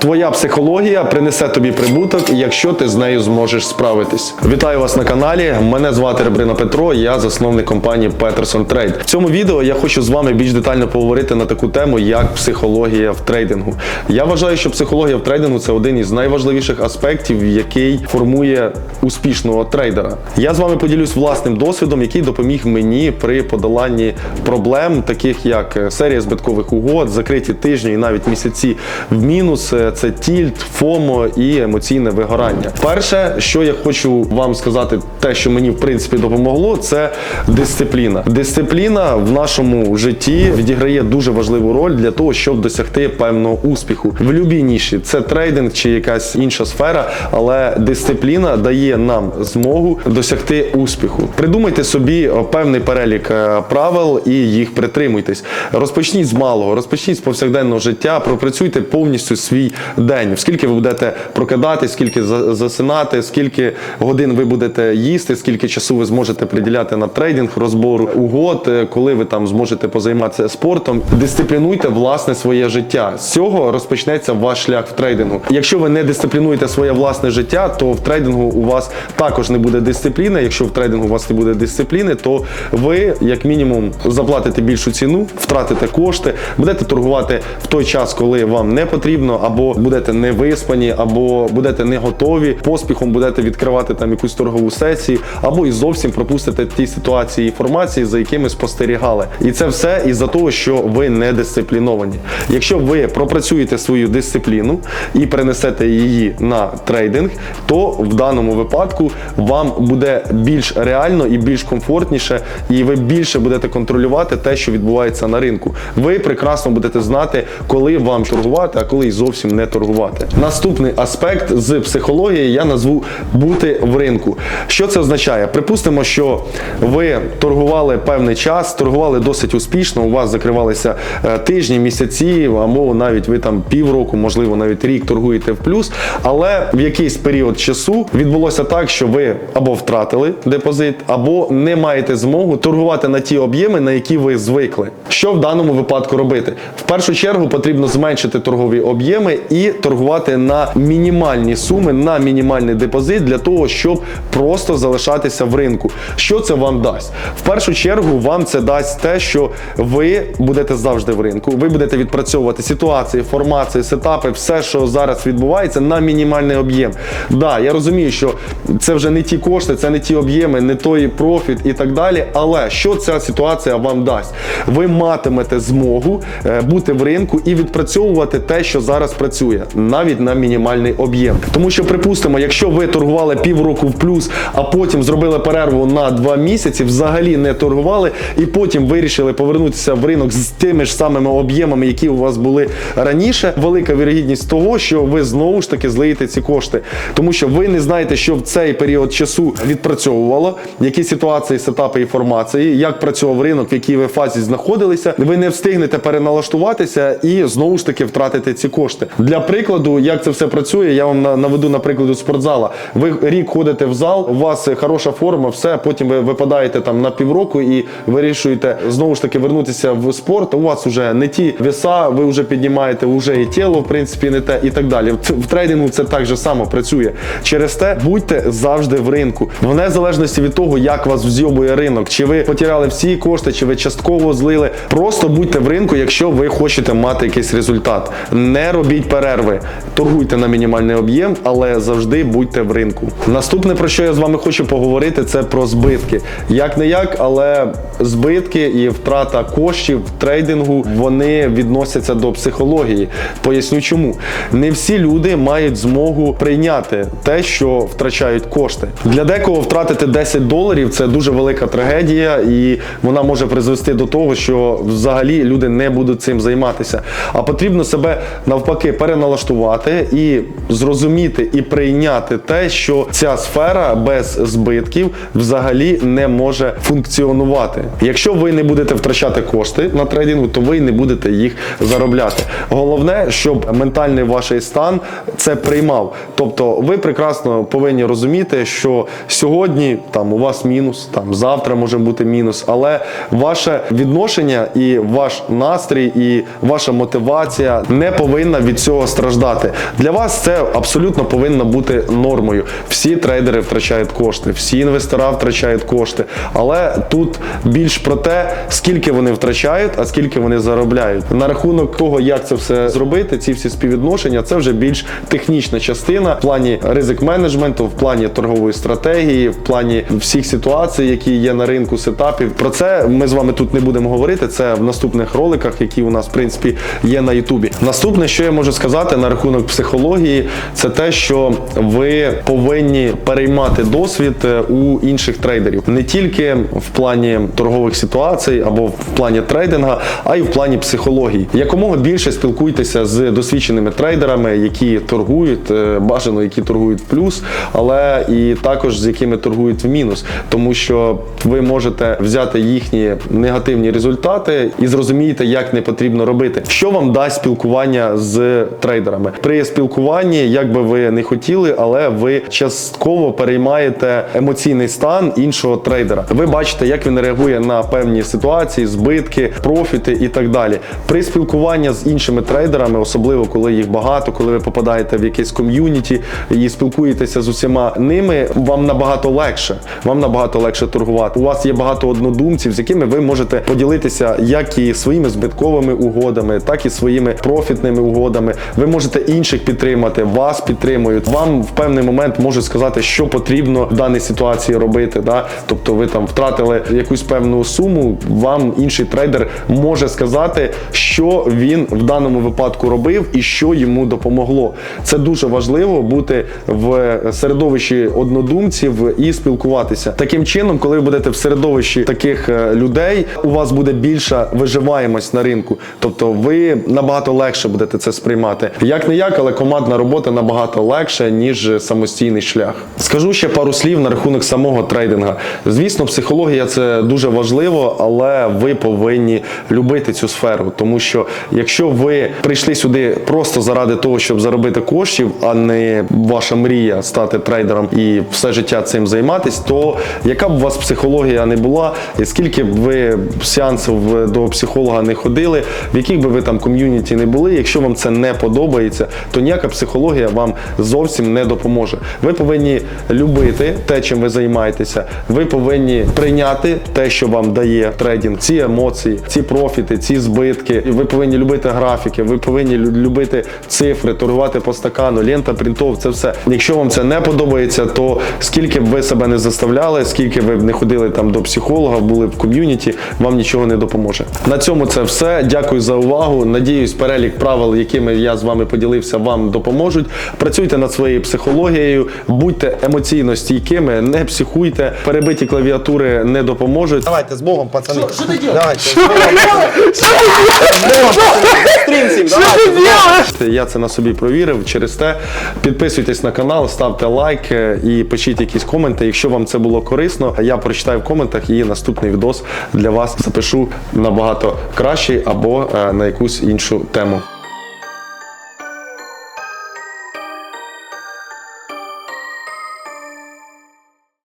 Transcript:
Твоя психологія принесе тобі прибуток, якщо ти з нею зможеш справитись. Вітаю вас на каналі. Мене звати Ребрина Петро. Я засновник компанії Peterson Trade. В цьому відео я хочу з вами більш детально поговорити на таку тему, як психологія в трейдингу. Я вважаю, що психологія в трейдингу це один із найважливіших аспектів, який формує успішного трейдера. Я з вами поділюсь власним досвідом, який допоміг мені при подоланні проблем, таких як е, серія збиткових угод, закриті тижні і навіть місяці в мінус. Це тільт, фомо і емоційне вигорання. Перше, що я хочу вам сказати, те, що мені в принципі допомогло, це дисципліна. Дисципліна в нашому житті відіграє дуже важливу роль для того, щоб досягти певного успіху в будь-якій ніші. Це трейдинг чи якась інша сфера, але дисципліна дає нам змогу досягти успіху. Придумайте собі е, певний перелік е, правил і їх притримуйтесь. Розпочніть з малого, розпочніть з повсякденного життя, пропрацюйте повністю свій день. Скільки ви будете прокидати, скільки за- засинати, скільки годин ви будете їсти, скільки часу ви зможете приділяти на трейдинг, розбор угод, е, коли ви там зможете позайматися спортом. Дисциплінуйте власне своє життя. З цього розпочнеться ваш шлях в трейдингу. Якщо ви не дисциплінуєте своє власне життя, то в трейдингу у вас також не буде дисципліни. Якщо в трейдингу у вас не буде дисципліни, то ви як мінімум заплатите більшу ціну, втратите кошти, будете торгувати в той час, коли вам не потрібно, або будете не виспані, або будете не готові. Поспіхом будете відкривати там якусь торгову сесію, або і зовсім пропустите ті ситуації і інформації, за якими спостерігали. І це все із-за того, що ви не дисципліновані. Якщо ви пропрацюєте свою дисципліну і перенесете її на трейдинг, то в даному випадку вам буде більш реально і більш комфортніше, і ви більше будете контролювати те, що відбувається на ринку. Ви прекрасно будете знати, коли вам торгувати, а коли й зовсім не торгувати. Наступний аспект з психології я назву бути в ринку. Що це означає? Припустимо, що ви торгували певний час, торгували досить успішно. У вас закривалися е, тижні, місяці, або навіть ви там півроку, можливо, навіть рік торгуєте в плюс. Але в якийсь період часу відбулося так, що ви або втратили депозит, або не маєте змогу торгувати на ті об'єми, на які ви звикли. Що в даному випадку робити? В першу чергу потрібно зменшити торгові об'єми і торгувати на мінімальні суми, на мінімальний депозит для того, щоб просто залишатися в ринку. Що це вам дасть? В першу чергу вам це дасть те, що ви будете завжди в ринку. Ви будете відпрацьовувати ситуації, формації, сетапи, все, що зараз відбувається, на мінімальний об'єм. Да, я розумію, що це вже не ті кошти, це не ті об'єми, не той профіт і так далі. Але що ця ситуація вам дасть? Ви матимете змогу е, бути в ринку і відпрацьовувати те, що зараз працює, навіть на мінімальний об'єм. Тому що, припустимо, якщо ви торгували півроку в плюс, а потім зробили перерву на два місяці, взагалі не торгували, і потім вирішили повернутися в ринок з тими ж самими об'ємами, які у вас були раніше, велика вірогідність того, що ви знову ж таки злиєте ці кошти, тому що ви не знаєте, що в цей період часу відпрацьовувало, які ситуації, сетапи і формації, як працював ринок, в якій ви фазі знаходилися. Ви не встигнете переналаштуватися і знову ж таки втратите ці кошти. Для прикладу, як це все працює, я вам наведу на прикладу спортзала. Ви рік ходите в зал, у вас хороша форма, все, потім ви випадаєте там на півроку і вирішуєте знову ж таки вернутися в спорт. У вас вже не ті веса, ви вже піднімаєте вже і тіло, в принципі, не те, і так далі. В- трейдингу це так же само працює. Через те будьте завжди в ринку. В незалежності від того, як вас взйобує ринок, чи ви потеряли всі кошти, чи ви частково злили. Просто будьте в ринку, якщо ви хочете мати якийсь результат. Не робіть перерви, торгуйте на мінімальний об'єм, але завжди будьте в ринку. Наступне, про що я з вами хочу поговорити, це про збитки. Як не як, але збитки і втрата коштів трейдингу вони відносяться до психології. Поясню чому. Не всі люди мають змогу прийняти те, що втрачають кошти. Для декого втратити 10 доларів це дуже велика трагедія, і вона може призвести до того, що взагалі люди не будуть цим займатися. А потрібно себе навпаки переналаштувати і зрозуміти і прийняти те, що ця сфера без збитків взагалі не може функціонувати. Якщо ви не будете втрачати кошти на трейдингу, то ви не будете їх заробляти. Головне, щоб ментальний ваш стан це приймав. Тобто, ви прекрасно повинні розуміти, що сьогодні там у вас мінус, там завтра може бути мінус, але ваше відношення і ваш настрій, і ваша мотивація не повинна від цього цього страждати. Для вас це абсолютно повинно бути нормою. Всі трейдери втрачають кошти, всі інвестора втрачають кошти. Але тут більш про те, скільки вони втрачають, а скільки вони заробляють. На рахунок того, як це все зробити, ці всі співвідношення, це вже більш технічна частина в плані ризик менеджменту, в плані торгової стратегії, в плані всіх ситуацій, які є на ринку, сетапів. Про це ми з вами тут не будемо говорити. Це в наступних роликах, які у нас в принципі є на Ютубі. Наступне, що я можу сказати на рахунок психології, це те, що ви повинні переймати досвід е, у інших трейдерів не тільки в плані торгових ситуацій або в плані трейдинга, а й в плані психології. Якомога більше спілкуйтеся з досвідченими трейдерами, які торгують, е, бажано які торгують в плюс, але і також з якими торгують в мінус, тому що ви можете взяти їхні негативні результати і зрозумієте, як не потрібно робити. Що вам дасть спілкування з трейдерами? При спілкуванні, як би ви не хотіли, але ви частково переймаєте емоційний стан іншого трейдера. Ви бачите, як він реагує на певні ситуації, збитки, профіти і так далі. При спілкуванні з іншими трейдерами, особливо коли їх багато, коли ви попадаєте в якесь ком'юніті і спілкуєтеся з усіма ними, вам набагато легше. Вам набагато легше торгувати. У вас є багато однодумців, з якими ви можете поділитися як і своїми збитковими угодами, так і своїми профітними угодами. Ви можете інших підтримати, вас підтримують. Вам в певний момент можуть сказати, що потрібно в даній ситуації робити. Да? Тобто, ви там втратили якусь певну суму. Вам інший трейдер може сказати, що він в даному випадку робив і що йому допомогло. Це дуже важливо бути в середовищі однодумців і спілкуватися. Таким чином, коли ви будете в середовищі таких е, людей, у вас буде більша виживаємость на ринку. Тобто ви набагато легше будете це сприймати. Як не як, але командна робота набагато легше, ніж самостійний шлях. Скажу ще пару слів на рахунок самого трейдинга. Звісно, психологія це дуже важливо, але ви повинні любити цю сферу, тому що якщо ви прийшли сюди просто заради того, щоб заробити коштів, а не ваша мрія стати трейдером і все життя цим займатися, то яка б у вас психологія не була, і скільки б ви сеансів до психолога не ходили, в яких би ви там ком'юніті не були, якщо вам це не подобається, то ніяка психологія вам зовсім не допоможе. Ви повинні любити те, чим ви займаєтеся. Ви повинні прийняти те, що вам дає трейдинг, ці емоції, ці профіти, ці збитки. Ви повинні любити графіки, ви повинні любити цифри, торгувати по стакану, лента принтов, це все. Якщо вам це не подобається, то скільки б ви себе не заставляли, скільки ви б не ходили там до психолога, були в ком'юніті, вам нічого не допоможе. На цьому це все. Дякую за увагу. Надіюсь, перелік правил, якими я з вами поділився, вам допоможуть. Працюйте над своєю психологією, будьте емоційно стійкими, не психуйте, перебиті клавіатури не допоможуть. Давайте з Богом, пацани. Що ти робиш? Давайте. Що всім, давайте. Я це на собі провірив. Через те підписуйтесь на канал, ставте лайк і пишіть якісь коменти. Якщо вам це було корисно, я прочитаю в коментах і наступний відос для вас запишу набагато кращий або е, на якусь іншу тему.